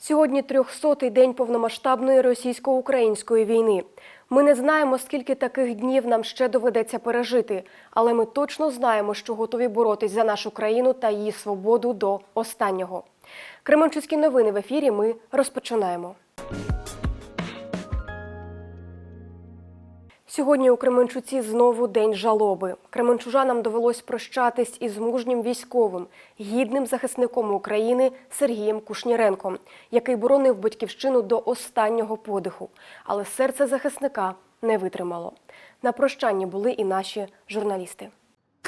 Сьогодні 300-й день повномасштабної російсько-української війни. Ми не знаємо, скільки таких днів нам ще доведеться пережити, але ми точно знаємо, що готові боротись за нашу країну та її свободу до останнього. Кременчуцькі новини в ефірі. Ми розпочинаємо. Сьогодні у Кременчуці знову день жалоби. Кременчужанам довелось прощатись із мужнім військовим, гідним захисником України Сергієм Кушніренком, який боронив батьківщину до останнього подиху. Але серце захисника не витримало. На прощанні були і наші журналісти.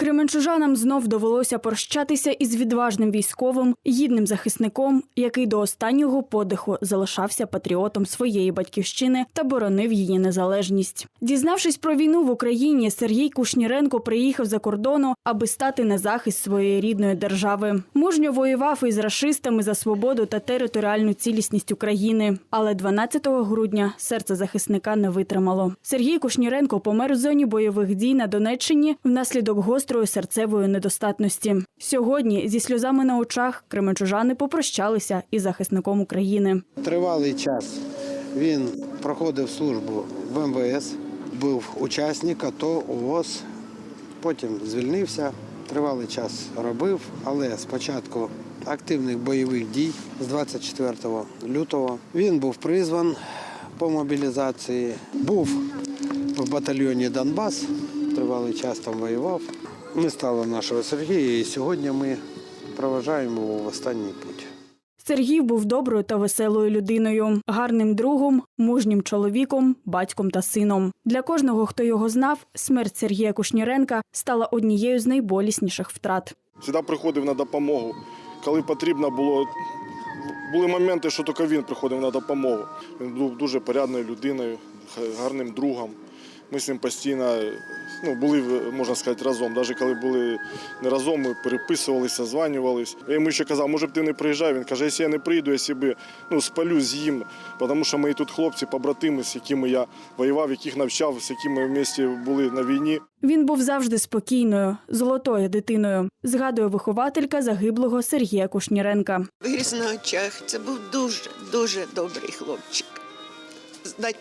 Кременчужанам знов довелося прощатися із відважним військовим, гідним захисником, який до останнього подиху залишався патріотом своєї батьківщини та боронив її незалежність. Дізнавшись про війну в Україні, Сергій Кушніренко приїхав за кордону, аби стати на захист своєї рідної держави. Мужньо воював із рашистами за свободу та територіальну цілісність України. Але 12 грудня серце захисника не витримало. Сергій Кушніренко помер в зоні бойових дій на Донеччині внаслідок гострої серцевої недостатності. Сьогодні зі сльозами на очах кременчужани попрощалися із захисником України. Тривалий час він проходив службу в МВС, був учасник АТО, ООС, потім звільнився, тривалий час робив, але спочатку активних бойових дій з 24 лютого він був призван по мобілізації, був в батальйоні Донбас, тривалий час там воював. Ми стали нашого Сергія, і сьогодні ми проважаємо його в останній путь. Сергій був доброю та веселою людиною, гарним другом, мужнім чоловіком, батьком та сином. Для кожного, хто його знав, смерть Сергія Кушніренка стала однією з найболісніших втрат. завжди приходив на допомогу. Коли потрібно було, були моменти, що тільки він приходив на допомогу. Він був дуже порядною людиною, гарним другом. Ми з ним постійно ну, були, можна сказати, разом. Навіть коли були не разом, ми переписувалися, званювалися. Я йому ще казав, може б ти не приїжджай. Він каже, якщо я не прийду, якщо б ну, спалю з'їм, тому що мої тут хлопці, побратими, з якими я воював, яких навчав, з якими в місті були на війні. Він був завжди спокійною, золотою дитиною, згадує вихователька загиблого Сергія Кушніренка. Виріс на очах. Це був дуже, дуже добрий хлопчик.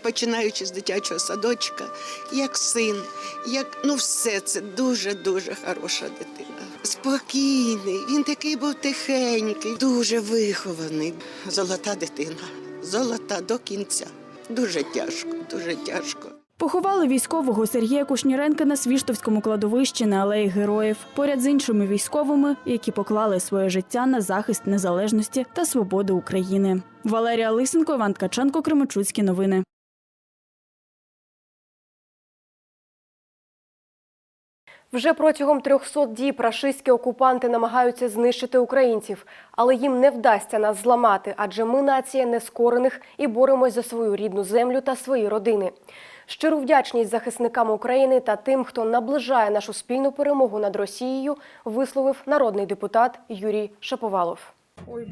Починаючи з дитячого садочка, як син, як ну все це дуже дуже хороша дитина. Спокійний, він такий був тихенький, дуже вихований. Золота дитина, золота до кінця. Дуже тяжко, дуже тяжко. Поховали військового Сергія Кушніренка на Свіштовському кладовищі на алеї героїв, поряд з іншими військовими, які поклали своє життя на захист незалежності та свободи України. Валерія Лисенко, Іван Ткаченко, Кременчуцькі новини. Вже протягом 300 діб рашистські окупанти намагаються знищити українців, але їм не вдасться нас зламати, адже ми нація нескорених і боремось за свою рідну землю та свої родини. Щиру вдячність захисникам України та тим, хто наближає нашу спільну перемогу над Росією, висловив народний депутат Юрій Шаповалов. Моє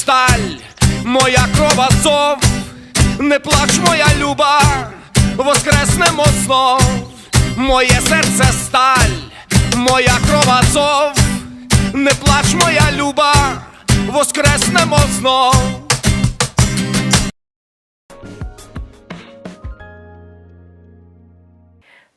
сталь, моя кров азов, не плач, моя люба, воскреснемо знов, моє серце сталь, моя кров азов, не плач, моя люба, воскреснемо знов.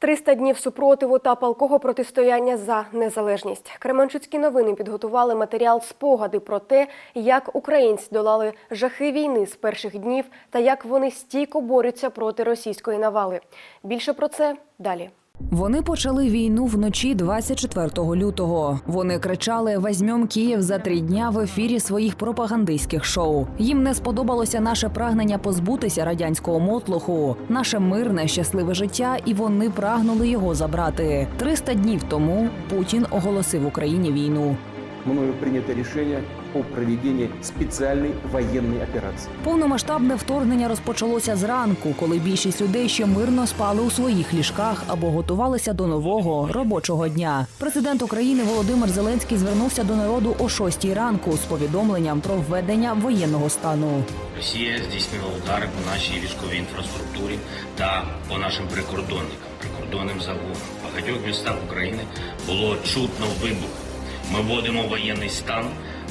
«300 днів супротиву та палкого протистояння за незалежність. Кременчуцькі новини підготували матеріал спогади про те, як українці долали жахи війни з перших днів та як вони стійко борються проти російської навали. Більше про це далі. Вони почали війну вночі 24 лютого. Вони кричали возьмем Київ за три дня в ефірі своїх пропагандистських шоу. Їм не сподобалося наше прагнення позбутися радянського мотлуху, наше мирне, щасливе життя, і вони прагнули його забрати. 300 днів тому Путін оголосив Україні війну. Мною принято решение о проведении специальной военной операции. Повномасштабне вторгнення розпочалося зранку, коли більшість людей ще мирно спали у своїх ліжках або готувалися до нового робочого дня. Президент України Володимир Зеленський звернувся до народу о 6 ранку з повідомленням про введення воєнного стану. Росія здійснила удари по нашій військовій інфраструктурі та по нашим прикордонникам, прикордонним загонам. В багатьох містах України було чутно вибух. Ми вводимо воєнний стан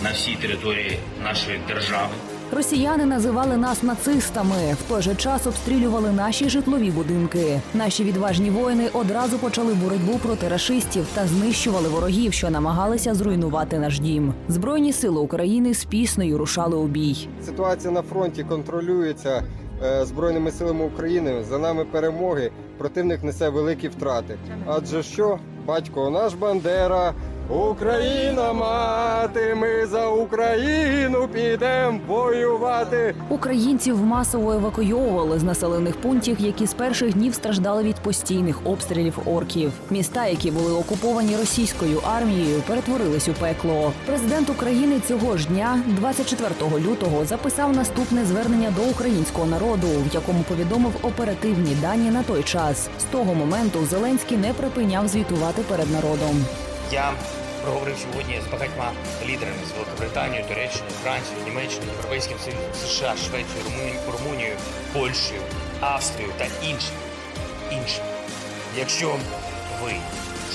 на всій території нашої держави. Росіяни називали нас нацистами. В той же час обстрілювали наші житлові будинки. Наші відважні воїни одразу почали боротьбу проти рашистів та знищували ворогів, що намагалися зруйнувати наш дім. Збройні сили України з піснею рушали у бій. Ситуація на фронті контролюється е, Збройними силами України. За нами перемоги. Противник несе великі втрати. Адже що? Батько наш Бандера, Україна мати, ми за Україну підемо воювати. Українців масово евакуйовували з населених пунктів, які з перших днів страждали від постійних обстрілів орків. Міста, які були окуповані російською армією, перетворились у пекло. Президент України цього ж дня, 24 лютого, записав наступне звернення до українського народу, в якому повідомив оперативні дані на той час. З того моменту Зеленський не припиняв звітувати перед народом. Я проговорив сьогодні з багатьма лідерами з Великобританією, Туреччиною, Францією, Німеччиною, Європейським Союзом, США, Швецією, Румунією, Польщею, Австрією та іншими. Іншими. Якщо ви,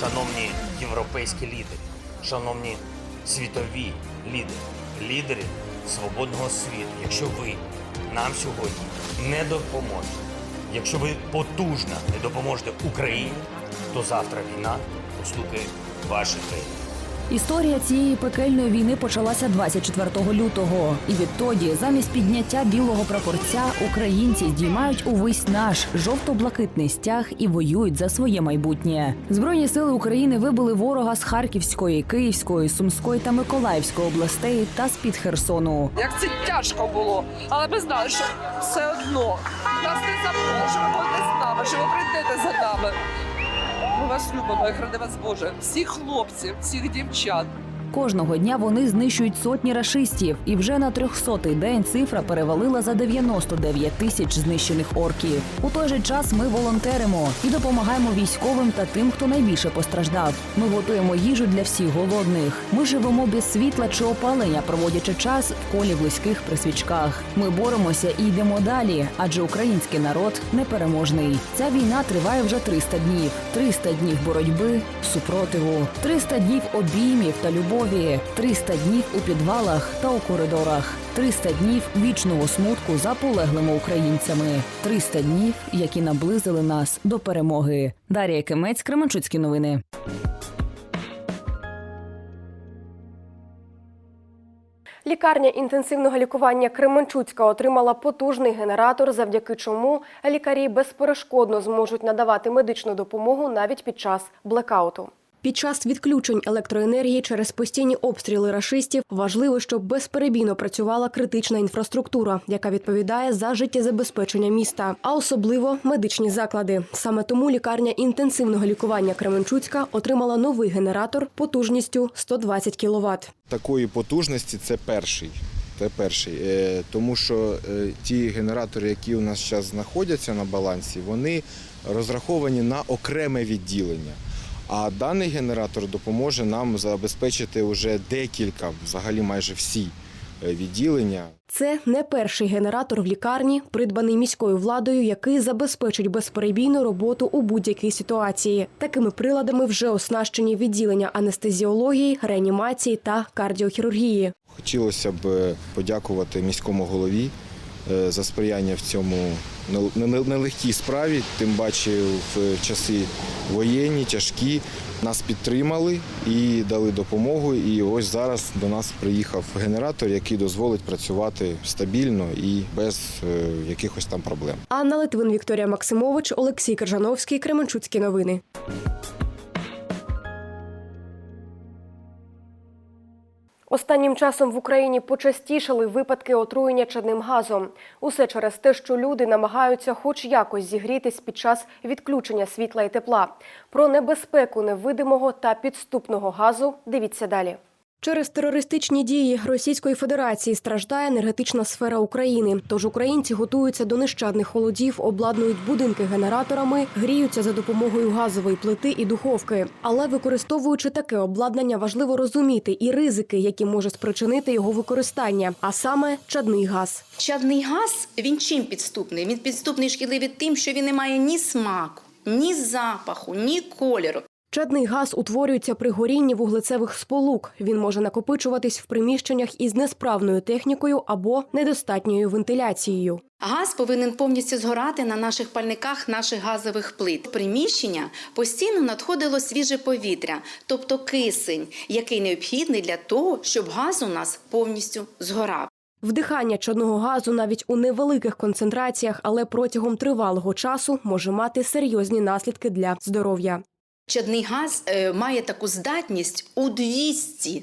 шановні європейські лідери, шановні світові лідери, лідери свободного світу, якщо ви нам сьогодні не допоможете, якщо ви потужно не допоможете Україні, то завтра війна постукає ваші двері. Історія цієї пекельної війни почалася 24 лютого, і відтоді, замість підняття білого прапорця, українці здіймають увесь наш жовто-блакитний стяг і воюють за своє майбутнє. Збройні сили України вибили ворога з Харківської, Київської, Сумської та Миколаївської областей та з під Херсону. Як це тяжко було, але ми знали, що все одно нас не ви з нами, що ви прийдете за нами. Ми вас любимо, і ради вас Боже, всіх хлопців, всіх дівчат. Кожного дня вони знищують сотні рашистів, і вже на 300-й день цифра перевалила за 99 тисяч знищених орків. У той же час ми волонтеримо і допомагаємо військовим та тим, хто найбільше постраждав. Ми готуємо їжу для всіх голодних. Ми живемо без світла чи опалення, проводячи час в колі близьких при свічках. Ми боремося і йдемо далі, адже український народ непереможний. Ця війна триває вже 300 днів. 300 днів боротьби, супротиву, 300 днів обіймів та любові, 300 днів у підвалах та у коридорах, 300 днів вічного смутку за полеглими українцями, 300 днів, які наблизили нас до перемоги. Дар'я Кемець, Кременчуцькі новини. Лікарня інтенсивного лікування Кременчуцька отримала потужний генератор, завдяки чому лікарі безперешкодно зможуть надавати медичну допомогу навіть під час блекауту. Під час відключень електроенергії через постійні обстріли рашистів важливо, щоб безперебійно працювала критична інфраструктура, яка відповідає за життєзабезпечення міста, а особливо медичні заклади. Саме тому лікарня інтенсивного лікування Кременчуцька отримала новий генератор потужністю 120 кВт. такої потужності це перший. Це перший. Е, Тому що е, ті генератори, які у нас зараз знаходяться на балансі, вони розраховані на окреме відділення. А даний генератор допоможе нам забезпечити вже декілька, взагалі майже всі е, відділення. Це не перший генератор в лікарні, придбаний міською владою, який забезпечить безперебійну роботу у будь-якій ситуації. Такими приладами вже оснащені відділення анестезіології, реанімації та кардіохірургії. Хотілося б е, подякувати міському голові за сприяння в цьому нел- нел- нелегкій справі, тим паче в часи воєнні, тяжкі. Нас підтримали і дали допомогу. І ось зараз до нас приїхав генератор, який дозволить працювати стабільно і без е, якихось там проблем. Анна Литвин, Вікторія Максимович, Олексій Кержановський, Кременчуцькі новини. Останнім часом в Україні почастішали випадки отруєння чадним газом. Усе через те, що люди намагаються хоч якось зігрітись під час відключення світла і тепла. Про небезпеку невидимого та підступного газу дивіться далі. Через терористичні дії Російської Федерації страждає енергетична сфера України. Тож українці готуються до нещадних холодів, обладнують будинки генераторами, гріються за допомогою газової плити і духовки. Але використовуючи таке обладнання, важливо розуміти і ризики, які може спричинити його використання, а саме чадний газ. Чадний газ він чим підступний? Він підступний шкідливий тим, що він не має ні смаку, ні запаху, ні кольору. Чадний газ утворюється при горінні вуглецевих сполук. Він може накопичуватись в приміщеннях із несправною технікою або недостатньою вентиляцією. Газ повинен повністю згорати на наших пальниках наших газових плит. Приміщення постійно надходило свіже повітря, тобто кисень, який необхідний для того, щоб газ у нас повністю згорав. Вдихання чадного газу навіть у невеликих концентраціях, але протягом тривалого часу може мати серйозні наслідки для здоров'я. Чадний газ е, має таку здатність у 200-300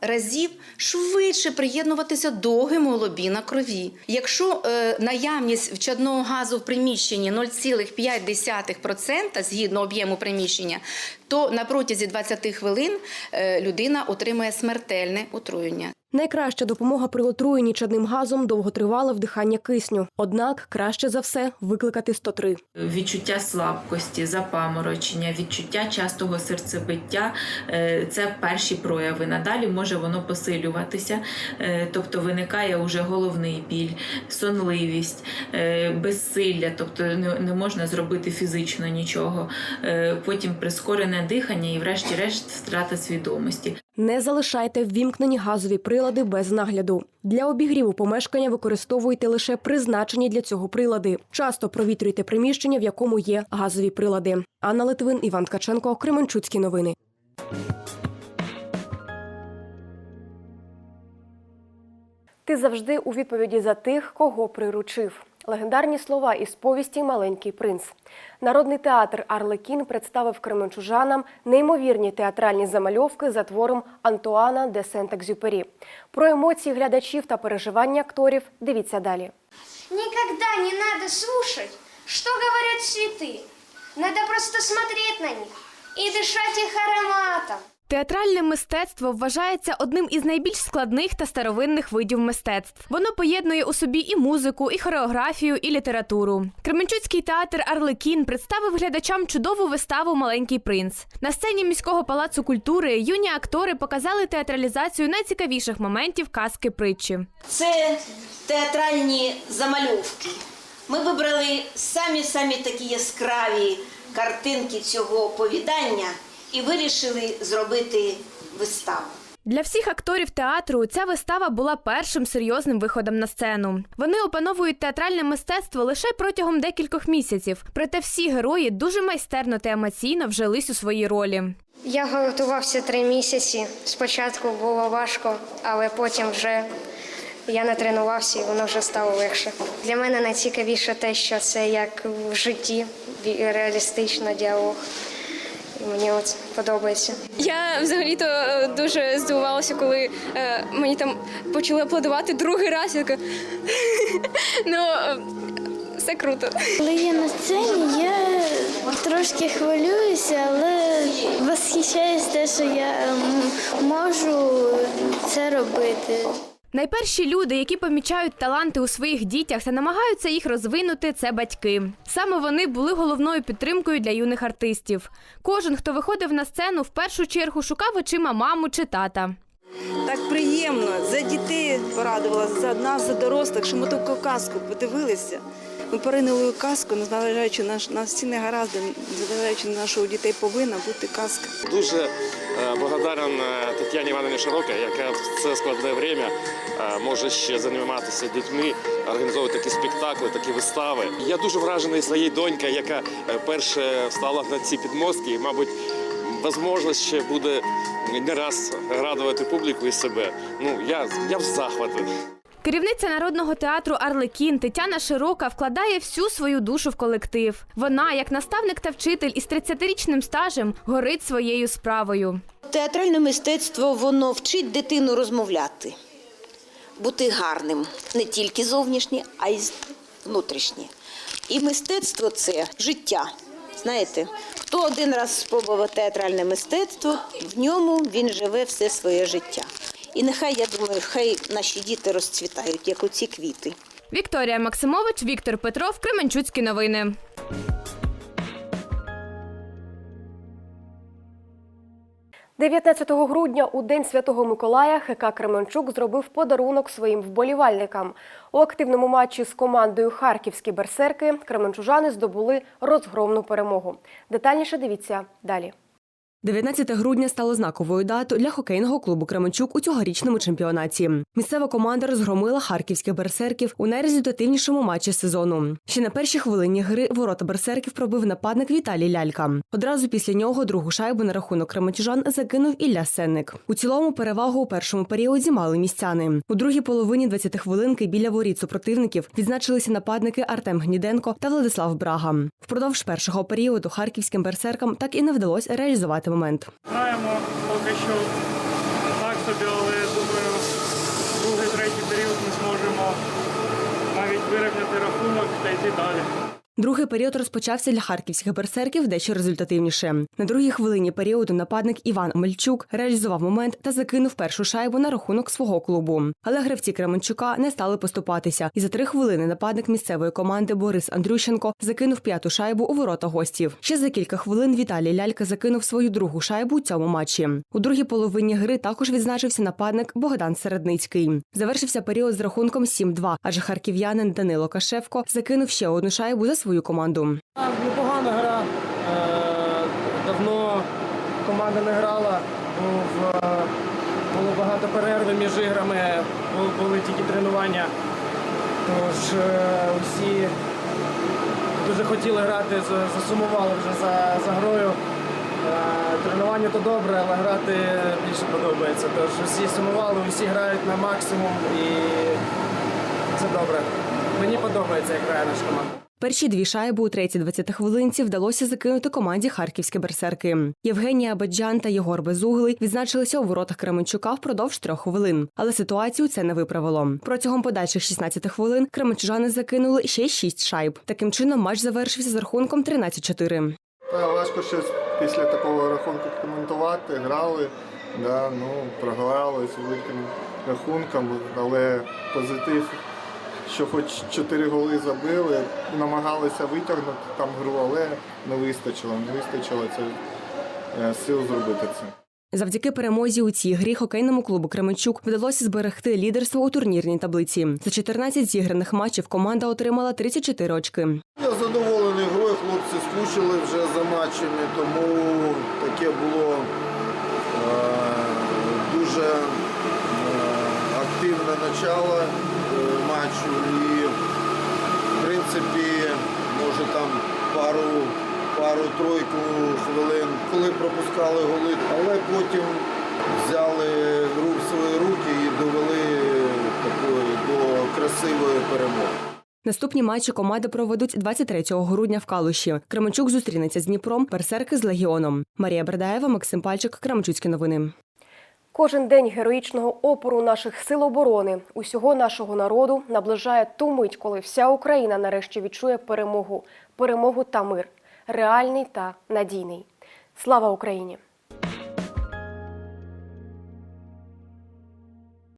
разів швидше приєднуватися до гемоглобіна крові. Якщо е, наявність чадного газу в приміщенні 0,5% згідно об'єму приміщення, то на протязі 20 хвилин е, людина отримає смертельне отруєння. Найкраща допомога при отруєнні чадним газом довготривале вдихання кисню. Однак краще за все викликати 103. Відчуття слабкості, запаморочення, відчуття частого серцебиття е, це перші прояви. Надалі може воно посилюватися, е, тобто виникає уже головний біль, сонливість, е, безсилля, тобто не можна зробити фізично нічого. Потім прискорене дихання і, врешті-решт, втрата свідомості. Не залишайте ввімкнені газові прилади без нагляду. Для обігріву помешкання використовуйте лише призначені для цього прилади. Часто провітрюйте приміщення, в якому є газові прилади. Анна Литвин, Іван Ткаченко, Кременчуцькі новини. Ти завжди у відповіді за тих, кого приручив. Легендарні слова із повісті Маленький принц. Народний театр Арлекін представив кременчужанам неймовірні театральні замальовки за твором Антуана де Сент-Екзюпері. Про емоції глядачів та переживання акторів дивіться далі. Никогда не надо слушать, что говорят цветы. Надо просто смотреть на них и дышать их ароматом. Театральне мистецтво вважається одним із найбільш складних та старовинних видів мистецтв. Воно поєднує у собі і музику, і хореографію, і літературу. Кременчуцький театр Арлекін представив глядачам чудову виставу Маленький принц. На сцені міського палацу культури юні актори показали театралізацію найцікавіших моментів казки притчі. Це театральні замальовки. Ми вибрали самі-самі такі яскраві картинки цього оповідання і вирішили зробити виставу. Для всіх акторів театру ця вистава була першим серйозним виходом на сцену. Вони опановують театральне мистецтво лише протягом декількох місяців. Проте всі герої дуже майстерно та емоційно вжились у свої ролі. Я готувався три місяці. Спочатку було важко, але потім вже я натренувався і воно вже стало легше. Для мене найцікавіше те, що це як в житті реалістично діалог. І мені от подобається. Я взагалі-то е, дуже здивувалася, коли е, мені там почали аплодувати другий раз. Я така ну е, все круто. Коли я на сцені, я трошки хвилююся, але восхищаюсь те, що я ем, можу це робити. Найперші люди, які помічають таланти у своїх дітях та намагаються їх розвинути, це батьки. Саме вони були головною підтримкою для юних артистів. Кожен, хто виходив на сцену, в першу чергу шукав очима маму чи тата. Так приємно за дітей порадувалася, за нас, за дорослих, що ми таку казку подивилися. Ми поринули у казку, незважаючи на, на всі негаразди, незважаючи на у дітей повинна бути казка. Дуже благодарен е, Тетяні Івановні Широка, яка в це складне время е, може ще займатися дітьми, організовувати такі спектакли, такі вистави. Я дуже вражений своєю донькою, яка е, перше встала на ці підмостки і, мабуть, можливо, ще буде не раз радувати публіку і себе. Ну, я, я в захваті. Керівниця народного театру Арлекін Тетяна Широка вкладає всю свою душу в колектив. Вона, як наставник та вчитель із 30-річним стажем, горить своєю справою. Театральне мистецтво воно вчить дитину розмовляти, бути гарним не тільки зовнішнє, а й внутрішнє. І мистецтво це життя. Знаєте, Хто один раз спробував театральне мистецтво, в ньому він живе все своє життя. І нехай, я думаю, хай наші діти розцвітають, як оці квіти. Вікторія Максимович, Віктор Петров, Кременчуцькі новини. – 19 грудня у День Святого Миколая ХК Кременчук зробив подарунок своїм вболівальникам. У активному матчі з командою Харківські берсерки кременчужани здобули розгромну перемогу. Детальніше дивіться далі. 19 грудня стало знаковою датою для хокейного клубу Кременчук у цьогорічному чемпіонаті. Місцева команда розгромила харківських берсерків у найрезультативнішому матчі сезону. Ще на першій хвилині гри ворота берсерків пробив нападник Віталій Лялька. Одразу після нього другу шайбу на рахунок кременчужан закинув Ілля Сенник. У цілому перевагу у першому періоді мали містяни. У другій половині 20 хвилинки біля воріт супротивників відзначилися нападники Артем Гніденко та Владислав Брага. Впродовж першого періоду харківським берсеркам так і не вдалося реалізувати момент. Граємо поки що так собі, але думаю, другий, третій період ми зможемо навіть вирівняти рахунок та йти далі. Другий період розпочався для харківських берсерків дещо результативніше. На другій хвилині періоду нападник Іван Омельчук реалізував момент та закинув першу шайбу на рахунок свого клубу. Але гравці Кременчука не стали поступатися. І за три хвилини нападник місцевої команди Борис Андрющенко закинув п'яту шайбу у ворота гостів. Ще за кілька хвилин Віталій Лялька закинув свою другу шайбу у цьому матчі. У другій половині гри також відзначився нападник Богдан Середницький. Завершився період з рахунком 7-2, адже харків'янин Данило Кашевко закинув ще одну шайбу за свою команду. Непогана гра. Е, Давно команда не грала. Е, було багато перерви між іграми, бу- були тільки тренування. Тож е, усі дуже хотіли грати, засумували вже за, за грою. Тренування то добре, але грати більше подобається. Тож усі сумували, усі грають на максимум і це добре. Мені подобається, як грає наша команда. Перші дві шайби у третій 20 хвилинці вдалося закинути команді харківські берсерки. Євгенія Баджан та Єгор Безуглий відзначилися у воротах Кременчука впродовж трьох хвилин, але ситуацію це не виправило. Протягом подальших 16 хвилин кременчужани закинули ще шість шайб. Таким чином матч завершився з рахунком 13-4. Та важко щось після такого рахунку коментувати. Грали, да, ну, програли з великим рахунком, але позитив, що хоч 4 голи забили, намагалися витягнути там гру, але не вистачило. Не вистачило це е, сил зробити це. Завдяки перемозі у цій грі хокейному клубу Кременчук вдалося зберегти лідерство у турнірній таблиці. За 14 зіграних матчів команда отримала 34 очки. Я задоволений грою, хлопці скучили вже за матчами, тому таке було е, дуже е, активне начало матчу і в принципі може там пару пару-тройку хвилин, коли пропускали голи, але потім взяли гру в свої руки і довели такої до красивої перемоги. Наступні матчі команди проведуть 23 грудня в Калуші. Кременчук зустрінеться з Дніпром, берсерки з Легіоном. Марія Бердаєва, Максим Пальчик, Кременчуцькі новини. Кожен день героїчного опору наших сил оборони, усього нашого народу наближає ту мить, коли вся Україна нарешті відчує перемогу, перемогу та мир, реальний та надійний. Слава Україні!